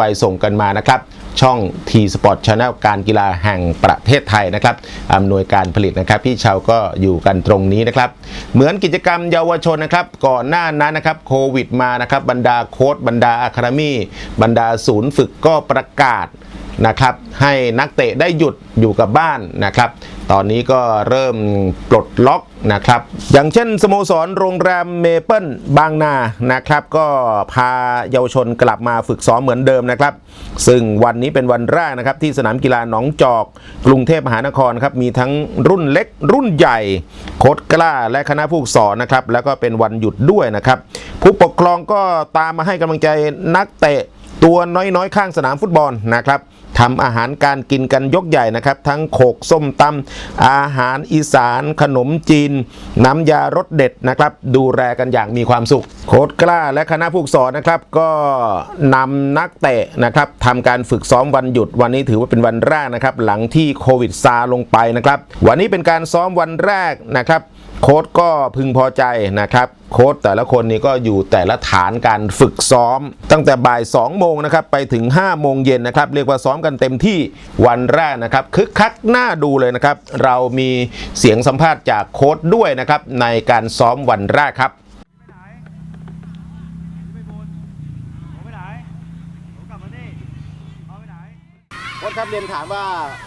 วัยส่งกันมานะครับ ช่อง T Sport Channel การกีฬาแห่งประเทศไทยนะครับอำนวยการผลิตนะครับพี่ชาวก็อยู่กันตรงนี้นะครับ เหมือนกิจกรรมเยาวชนนะครับ ก่อนหน้านั้นนะครับโควิดมานะครับบรรดาโค้ชบรรดาอะคาเดมี่บรรดาศูนย์ฝึกก็ประกาศ นะครับ ให้นักเตะได้หยุดอยู่กับบ้านนะครับ ตอนนี้ก็เริ่มปลดล็อกนะครับ อย่างเช่นสโมสรโรงแรมเมเปิลบางนานะครับ ก็พาเยาวชนกลับมาฝึกซ้อมเหมือนเดิมนะครับ ซึ่งวันนี้เป็นวันแรกนะครับที่สนามกีฬาหนองจอก กรุงเทพมหานครครับมีทั้งรุ่นเล็กรุ่นใหญ่ โค้ดกล้าและคณะผู้สอนนะครับ แล้วก็เป็นวันหยุดด้วยนะครับ ผู้ปกครองก็ตามมาให้กำลังใจนักเตะ ตัวน้อยๆ ข้างสนามฟุตบอลนะครับทำอาหารการกินกันยกใหญ่นะครับ ทั้งโขกส้มตำอาหารอีสาน ขนมจีน น้ำยารสเด็ดนะครับ ดูแลกันอย่างมีความสุข โค้ดกล้าและคณะผู้สอนนะครับ ก็นำนักเตะนะครับทำการฝึกซ้อมวันหยุดวันนี้ถือว่าเป็นวันแรกนะครับ หลังที่โควิดซาลงไปนะครับ วันนี้เป็นการซ้อมวันแรกนะครับโค้ดก็พึงพอใจนะครับโค้ดแต่ละคนนี่ก็อยู่แต่ละฐานการฝึกซ้อม ตั้งแต่บ่าย 2 โมงนะครับไปถึง 5 โมงเย็นนะครับเรียกว่าซ้อมกันเต็มที่วันแรกนะครับคึกคักน่าดูเลยนะครับ เรามีเสียงสัมภาษณ์จากโค้ดด้วยนะครับในการซ้อมวันแรกครับไปไหนไปบนผมไปไหนผมกลับมานี่เอาไปไหนโค้ดครับเรียนถามว่า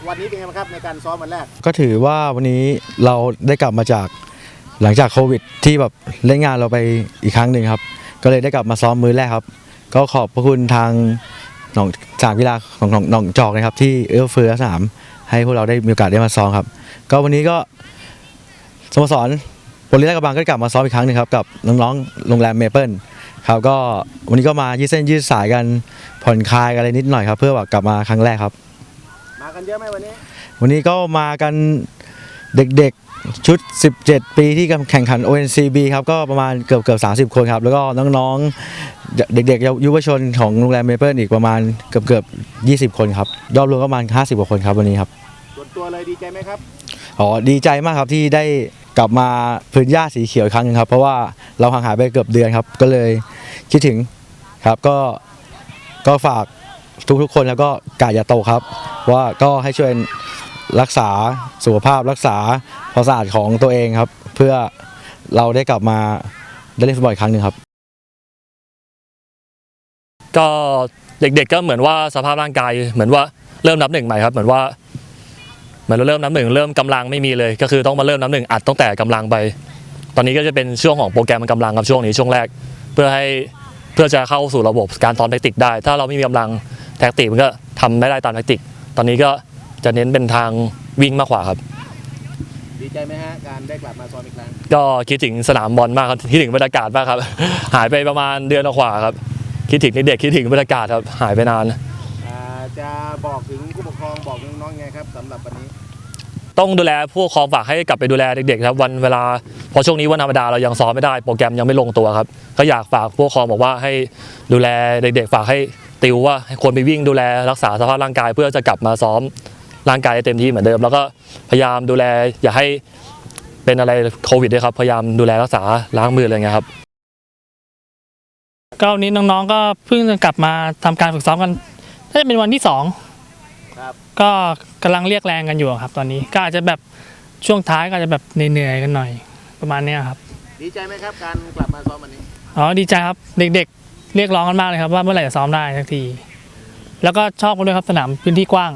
วันนี้เป็นไงครับในการซ้อมวันแรก ก็ถือว่าวันนี้เราได้กลับมาจาก หลังจากโควิดที่แบบเล่นงานเราไปอีกครั้งหนึ่งครับ ก็เลยได้กลับมาซ้อมมื้อแรกครับ ก็ขอบพระคุณทางหนองสนามกีฬาของหนองหนองจอกนะครับ ที่เอื้อเฟื้อสนามให้พวกเราได้มีโอกาสได้มาซ้อมครับ ก็วันนี้ก็สโมสรบริษัทกระบังก็กลับมาซ้อมอีกครั้งหนึ่งครับกับน้องๆโรงแรมเมเปิลครับก็วันนี้ก็มายืดเส้นยืดสายกันผ่อนคลายกันอะไรนิดหน่อยครับ เพื่อแบบกลับมาครั้งแรกครับ มากันเยอะไหมวันนี้ วันนี้ก็มากันเด็กๆ ชุด 17 ปีที่กำลังแข่งขัน ONCB ครับก็ประมาณเกือบเกือบ30 คนครับ แล้วก็น้องๆ เด็กๆเยุวชนของโรงแรมเมเปิลอีกประมาณเกือบเกือบ20 คนครับยอดรวมก็ประมาณ 50 กว่าคนครับวันนี้ครับส่วนตัวเลยดีใจไหมครับอ๋อดีใจมากครับที่ได้กลับมาพื้นหญ้าสีเขียวอีกครั้งหนึงครับ เพราะว่าเราห่างหายไปเกือบเดือนครับ ก็เลยคิดถึงครับก็ก็ฝากทุกๆคนแล้วก็กาดอย่าโตครับ ว่าก็ให้ช่วย รักษาสุขภาพรักษาความสะอาดของตัวเองครับ เพื่อเราได้กลับมาได้เล่นฟุตบอลอีกครั้งหนึ่งครับ ก็เด็กๆก็เหมือนว่าสภาพร่างกายเหมือนว่าเริ่มนับหนึ่งใหม่ครับ เหมือนว่าเหมือนเราเริ่มนับหนึ่งเริ่มกำลังไม่มีเลย ก็คือต้องมาเริ่มนับหนึ่งอัดตั้งแต่กำลังไป ตอนนี้ก็จะเป็นช่วงของโปรแกรมกำลังครับช่วงนี้ช่วงแรก เพื่อให้เพื่อจะเข้าสู่ระบบการซ้อมแทคติกได้ ถ้าเราไม่มีกำลังแทคติกมันก็ทำไม่ได้ตามแทคติก ตอนนี้ก็ จะเน้นเป็นทางวิ่งมากกว่าครับ ดีใจไหมฮะการได้กลับมาซ้อมอีกครั้งก็คิดถึงสนามบอลมากครับคิดถึงบรรยากาศมากครับ หายไปประมาณเดือนกว่าครับ คิดถึงเด็กๆคิดถึงบรรยากาศครับหายไปนาน อ่าจะบอกถึงผู้ปกครองบอกน้องๆไงครับสำหรับวันนี้ต้องดูแลผู้ปกครองฝากให้กลับไปดูแลเด็กๆครับวันเวลาเพอช่วงนี้วันธรรมดาเรายังซ้อมไม่ได้โปรแกรมยังไม่ลงตัวครับ ก็อยากฝากผู้ปกครองบอกว่าให้ดูแลเด็กๆฝากให้ติวว่าให้ควรไปวิ่งดูแลรักษาสภาพร่างกายเพื่อจะกลับมาซ้อม ร่างกายได้เต็มที่เหมือนเดิม แล้วก็พยายามดูแลอย่าให้เป็นอะไรโควิดด้วยครับ พยายามดูแลรักษาล้างมืออะไรเงี้ยครับก็วันนี้น้องๆก็เพิ่งจะกลับมาทำการฝึกซ้อมกันน่าจะเป็นวันที่สองครับก็กำลังเรียกแรงกันอยู่ครับ ตอนนี้ก็อาจจะแบบช่วงท้ายก็อาจจะแบบเหนื่อยๆกันหน่อยประมาณเนี้ยครับ ดีใจไหมครับการกลับมาซ้อมวันนี้ อ๋อดีใจครับเด็กๆ เรียกร้องกันมากเลยครับว่าเมื่อไหร่จะซ้อมได้สักที แล้วก็ชอบกันด้วยครับสนามพื้นที่กว้าง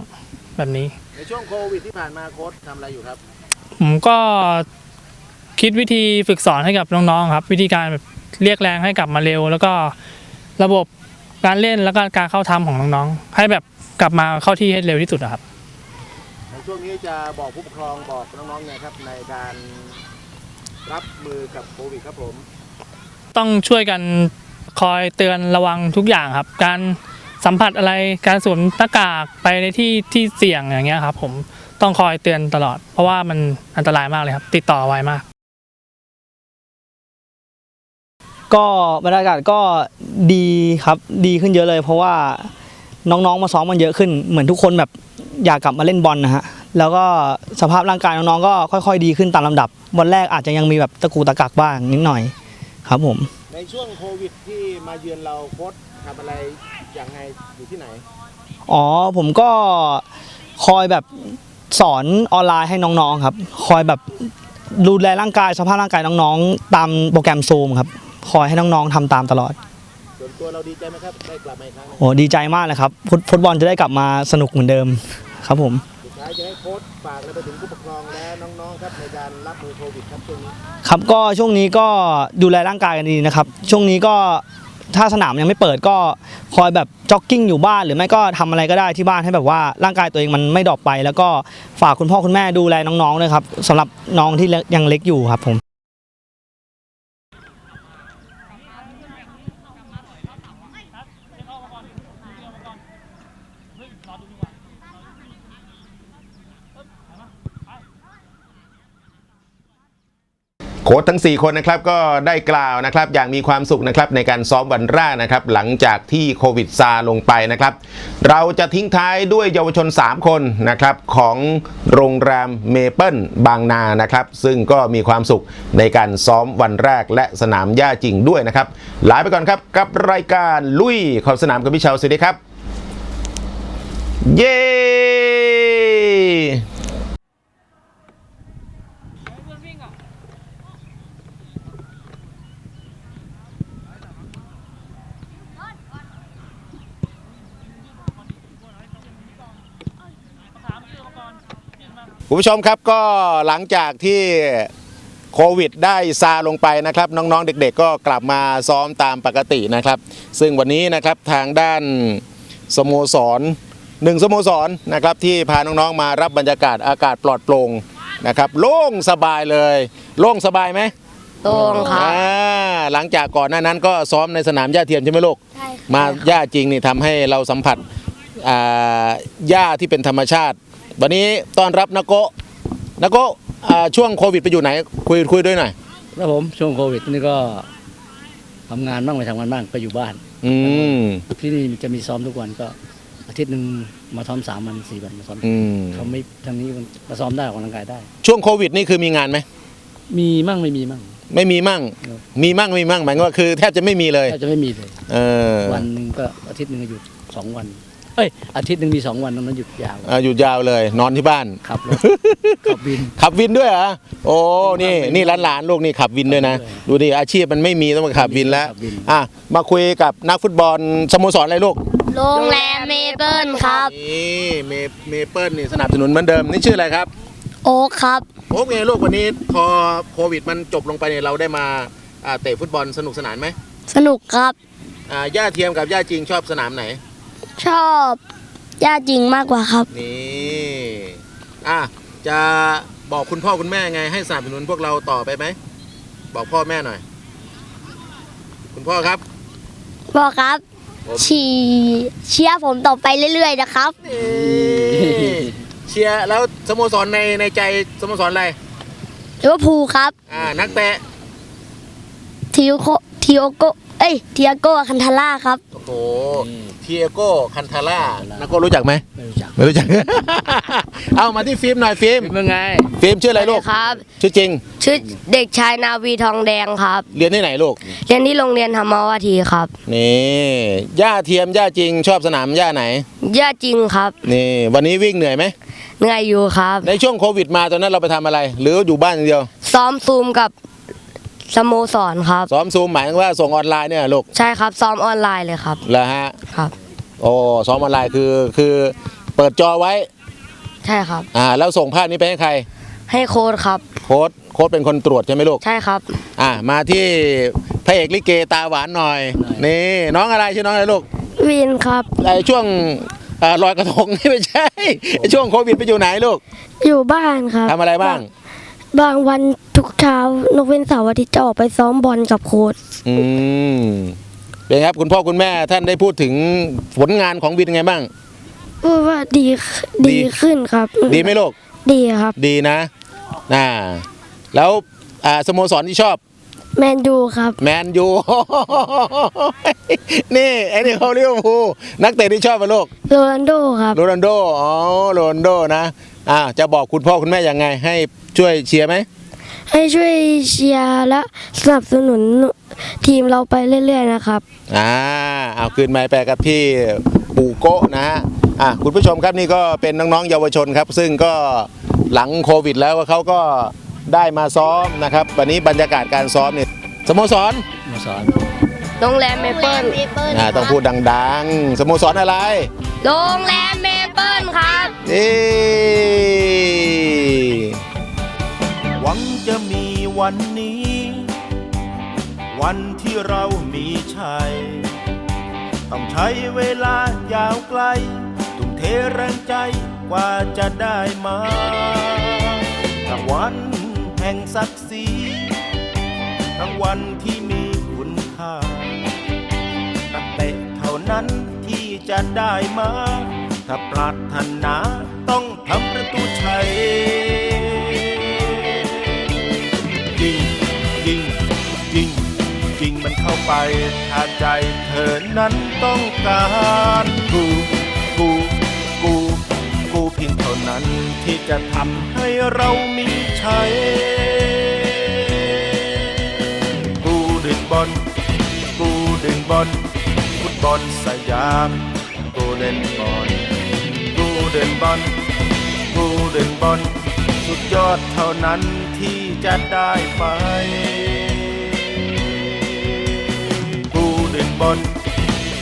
แบบนี้ ในช่วงโควิดที่ผ่านมาโค้ชทำอะไรอยู่ครับ ผมก็คิดวิธีฝึกสอนให้กับน้องๆครับ วิธีการแบบเรียกแรงให้กลับมาเร็ว แล้วก็ระบบการเล่นแล้วก็การเข้าทำของน้องๆให้แบบกลับมาเข้าที่ให้เร็วที่สุดอะครับ ในช่วงนี้จะบอกผู้ปกครองบอกน้องๆไงครับในการรับมือกับโควิดครับผม ต้องช่วยกันคอยเตือนระวังทุกอย่างครับ การ สัมผัสอะไรการสวมหน้ากากไปในที่ที่เสี่ยงอย่างเงี้ยครับ ผมต้องคอยเตือนตลอด เพราะว่ามันอันตรายมากเลยครับ ติดต่อไวมาก ก็บรรยากาศก็ดีครับดีขึ้นเยอะเลย เพราะว่าน้องๆมาซ้อมมันเยอะขึ้น เหมือนทุกคนแบบอยากกลับมาเล่นบอลนะฮะแล้วก็สภาพร่างกายน้องๆก็ค่อยๆ ดีขึ้นตามลำดับ วันแรกอาจจะยังมีแบบตะกูตะกักบ้างนิดหน่อยครับผม ในช่วงโควิดที่มาเยือนเราโค้ชทำอะไร อย่างไงอยู่ที่ไหน อ๋อผมก็คอยแบบสอนออนไลน์ให้น้องๆครับ คอยแบบดูแลร่างกายสภาพร่างกายน้องๆ ตามโปรแกรมซูมครับ คอยให้น้องๆทำตามตลอดส่วนตัวเราดีใจไหมครับได้กลับมาอีกครั้งหนึ่งโอ้ดีใจมากเลยครับฟุตฟุตบอลจะได้กลับมาสนุกเหมือนเดิมครับผมสุดท้ายจะให้โค้ชฝากอะไรไปถึงผู้ปกครองและน้องๆครับในการรับมือโควิดครับช่วงนี้ครับก็ช่วงนี้ก็ดูแลร่างกายกันดีนะครับ ช่วงนี้ก็ ถ้าสนามยังไม่เปิดก็คอยแบบจ็อกกิ้งอยู่บ้าน หรือไม่ก็ทำอะไรก็ได้ที่บ้านให้แบบว่าร่างกายตัวเองมันไม่ดรอปไป แล้วก็ฝากคุณพ่อคุณแม่ดูแลน้องๆด้วยครับสำหรับน้องที่ยังเล็กอยู่ครับผม โค้ชทั้ง 4 คนนะครับก็ได้กล่าวนะครับอย่างมีความสุขนะครับในการซ้อมวันแรกนะครับหลังจากที่โควิดซาลงไปนะครับเราจะทิ้งท้ายด้วยเยาวชน 3 คนนะครับของโรงแรมเมเปิลบางนานะครับซึ่งก็มีความสุขในการซ้อมวันแรกและสนามหญ้าจริงด้วยนะครับลาไปก่อนครับกับรายการลุยขอบสนามกับพี่เชาสวัสดีครับ เย้ คุณผู้ชมครับก็หลังจากที่โควิดได้ซาลงไปนะครับ น้องๆ เด็กๆ ก็กลับมาซ้อมตามปกตินะครับ ซึ่งวันนี้นะครับทางด้านสโมสรหนึ่งสโมสรนะครับที่พาน้องๆมารับบรรยากาศอากาศปลอดโปร่งนะครับโล่งสบายเลย โล่งสบายไหมตรงครับอ่าหลังจากก่อนหน้านั้นก็ซ้อมในสนามหญ้าเทียมใช่ไหมลูกใช่ครับมาหญ้าจริงนี่ทำให้เราสัมผัสอ่าหญ้าที่เป็นธรรมชาติ วันนี้ต้อนรับนโกะนโกะอ่าช่วงโควิดไปอยู่ไหน คุยคุยด้วยหน่อยแล้วผมช่วงโควิดนี่ก็ทำงานบ้างไม่ทำงานบ้างก็อยู่บ้าน อืมที่นี่จะมีซ้อมทุกวันก็ อาทิตย์หนึ่งมาซ้อมสามวันสี่วันมาซ้อมอืมเขาไม่ทางนี้มันมาซ้อมได้ออกกำลังกายได้ ช่วงโควิดนี่คือมีงานไหมมีมั่งไม่มีมั่ง ไม่มีมั่ง ครับ มีมั่งไม่มีมั่งหมายความว่าคือแทบจะไม่มีเลย แทบจะไม่มีเลย เออวันหนึ่งก็อาทิตย์หนึ่งก็หยุดสองวัน เอ้ยอาทิตย์หนึ่งมีสองวันตรงนั้นหยุดยาว อ่าหยุดยาวเลย นอนที่บ้าน ขับรถ ขับวิน ขับวินด้วยเหรอโอ้นี่นี่หลานๆลูกนี่ขับวินด้วยนะขับวินด้วยดูดิอาชีพมันไม่มีต้องมาขับวินแล้วขับวิน อะมาคุยกับนักฟุตบอลสโมสรอะไรลูกโรงแรมเมเปิลครับ นี่เมเมเปิลนี่สนับสนุนเหมือนเดิมนี่ชื่ออะไรครับโอ๊คครับ โอเคลูกวันนี้พอโควิดมันจบลงไปเนี่ยเราได้มาอ่าเตะฟุตบอลสนุกสนานไหมสนุกครับ อ่าย่าเทียมกับย่าจริงชอบสนามไหน ชอบย่าจริงมากกว่าครับ นี่อะจะบอกคุณพ่อคุณแม่ไง ให้สนับสนุนพวกเราต่อไปไหม บอกพ่อแม่หน่อย คุณพ่อครับ บอกครับผมชีเชียร์ผมต่อไปเรื่อยๆนะครับเชียร์แล้วสโมสรในในใจสโมสรอะไรลิเวอร์พูลครับ อ่านักเตะทิโอโก ทิโอโกเอ้ยเทียโกคันทาร่าครับ โอ้โหเทียโก้คันทาร่านักโก้รู้จักไหมไม่รู้จัก ไม่รู้จัก เอามาที่ฟิล์มหน่อยฟิล์มเป็นไง ฟิล์มชื่ออะไรลูกครับ ชื่อจริง ชื่อเด็กชายนาวีทองแดงครับ เรียนที่ไหนลูก เรียนที่โรงเรียนธรรมวาทีครับ นี่ย่าเทียมย่าจริงชอบสนามย่าไหน ย่าจริงครับ นี่ วันนี้วิ่งเหนื่อยไหมเหนื่อยอยู่ครับ ในช่วงโควิดมาตอนนั้นเราไปทำอะไร หรืออยู่บ้านอย่างเดียว ซ้อมซูมกับ สโมสรครับ ซ้อมซูมหมายถึงว่าส่งออนไลน์เนี่ยลูกใช่ครับ ซ้อมออนไลน์เลยครับเหรอฮะครับ โอ้ซ้อมออนไลน์คือคือเปิดจอไว้ใช่ครับ อ่าแล้วส่งภาพนี้ไปให้ใคร ให้โค้ดครับ โค้ดโค้ดเป็นคนตรวจใช่ไหมลูกใช่ครับ อ่ามาที่พระเอกลิเกตาหวานหน่อย นี่น้องอะไรชื่อน้องอะไรลูกวินครับ ไอช่วงอ่าลอยกระทง นี่ไม่ใช่ไอช่วงโควิดไปอยู่ไหนลูกอยู่บ้านครับทำอะไรบ้าง บางวัน ทุกเช้านกเว้นเสาร์อาทิตย์จะออกไปซ้อมบอลกับโค้ดอืมเป็นไงครับคุณพ่อคุณแม่ท่านได้พูดถึงผลงานของวินไงบ้าง พูดว่าดีดี ดีขึ้นครับดีไหมลูก ดีครับ ดีนะอ่าแล้วอ่าสโมสรที่ชอบแมนยูครับ แมนยู นี่ไอ้นี่เขาเรียกว่านักเตะที่ชอบมาลูก โรนัลโดครับ โรนัลโด อ๋อ โรนัลโดนะ อ่า จะบอกคุณพ่อคุณแม่ยังไงให้ช่วยเชียร์ไหม ให้ช่วยเชียร์และสนับสนุนทีมเราไปเรื่อยๆนะครับ อ่าเอาคืนไม้ไปกับพี่ปูโกะนะฮะอะคุณผู้ชมครับนี่ก็เป็นน้องๆเยาวชนครับ ซึ่งก็หลังโควิดแล้วเขาก็ได้มาซ้อมนะครับวันนี้บรรยากาศการซ้อมเนี่ยสโมสรมาสอนโรงแรมเมเปิลอ่าต้องพูดดังๆ สโมสรอะไร โรงแรมเมเปิลครับนี่ หวังจะมีวันนี้ วันที่เรามีชัย ต้องใช้เวลายาวไกล ทุ่มเทแรงใจกว่าจะได้มารางวัลแห่งศักดิ์ศรีรางวัลที่มีคุณค่านักเตะเท่านั้นที่จะได้มา ถ้าปรารถนาต้องทำประตูชัย ไปถ้าใจเธอนั้นต้องการกูกูกูกูเพียงเท่านั้นที่จะทำให้เรามีชัยกูดึงบอลกูดึงบอลฟุตบอลสยามกูเล่นบอลกูเดินบอลกูเดินบอลสุดยอดเท่านั้นที่จะได้ไป บอล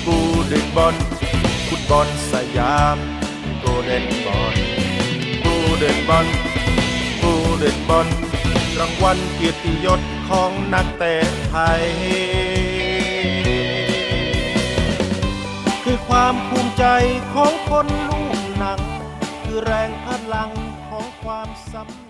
กูเดินบอลฟุตบอลสยามกูเล่นบอลกูเดินบอลกูเดินบอลรางวัลเกียรติยศของนักเตะไทย คือความภูมิใจของคนลูกหนัง คือแรงพลังของความสำ